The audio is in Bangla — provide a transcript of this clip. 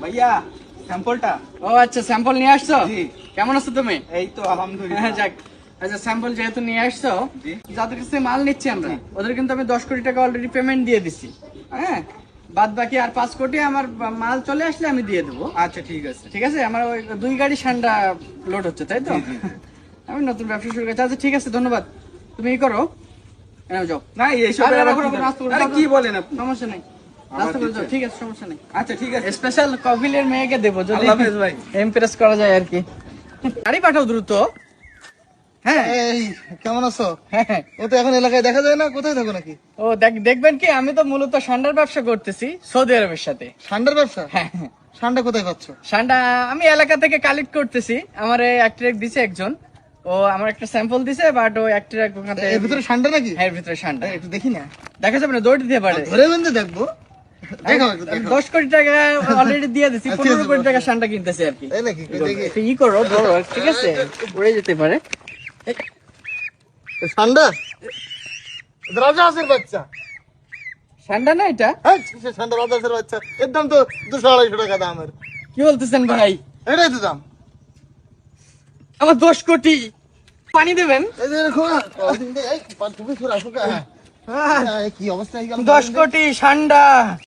ভাইয়া স্যাম্পলটা? ও আচ্ছা স্যাম্পল নিয়ে আসছো? কেমন আছো তুমি? এই তো আলহামদুলিল্লাহ। হ্যাঁ যাক। আচ্ছা স্যাম্পল যেহেতু নিয়ে আসছো যাদের কাছে মাল নিচ্ছি আমরা ওদের কিন্তু আমি দশ কোটি টাকা অলরেডি পেমেন্ট দিয়ে দিছি। হ্যাঁ? বাদ বাকি আর পাঁচ কোটি আমার মাল চলে আসলে আমি দিয়ে দেবো। আচ্ছা ঠিক আছে। ঠিক আছে? আমার ওই দুই গাড়ি সান্ডা লোড হচ্ছে তাই তো। আমি নতুন ব্যবসা শুরু করেছি। আচ্ছা ঠিক আছে ধন্যবাদ। তুমি ই করো। যাও। না এইসব। কি বলেন সমস্যা নেই। ঠিক আছে সমস্যা নেই। আচ্ছা ঠিক আছে। স্পেশাল কপিলের মেয়েকে দেবো যদি ভাই। ইমপ্রেস করা যায় আর কি। গাড়ি পাঠাও দ্রুত। হ্যাঁ। এই কেমন আছো? হ্যাঁ হ্যাঁ। ও তো এখন এলাকায় দেখা যায় না? কোথায় থাকো নাকি? ও দেখবেন কি আমি তো মূলত সান্ডার ব্যবসা করতেছি সৌদি আরবের সাথে। ঠান্ডার ব্যবসা? হ্যাঁ। ঠান্ডা কোথায় পাচ্ছ? সান্ডা আমি এলাকা থেকে কালেক্ট করতেছি। আমার একটা দিছে একজন। ও আমার একটা স্যাম্পল দিছে বাট ও একটা ওখান থেকে এর ভিতরে ঠান্ডা নাকি? হ্যাঁ, এর ভিতরে সান্ডা। একটু দেখি না। দেখা যাবে না দৌড় দিতে পারে। ধরে বন্ধু দেখব। দেখাও একটু আমি দেখাও দশ কোটি টাকা অলরেডি দিয়ে দিছি আচ্ছা, পনেরো আচ্ছা, কোটি টাকা সান্ডা কিনতেছি আর কি। তাই নাকি কই দেখি একটু ই করো ধরো ঠিক আছে? উড়ে যেতে পারে। ঠান্ডা রাজা বাচ্চা। সান্ডা না এটা? হ্যাঁ সে ঠান্ডা রাজা হাসের বাচ্চা। এর দাম তো দুশো আড়াইশো টাকা দামের। কি বলতেছেন ভাই? এটাই তো দাম। আমার দশ কোটি। পানি দেবেন? কা? হ্যাঁ, এই কি অবস্থা? দশ কোটি সান্ডা।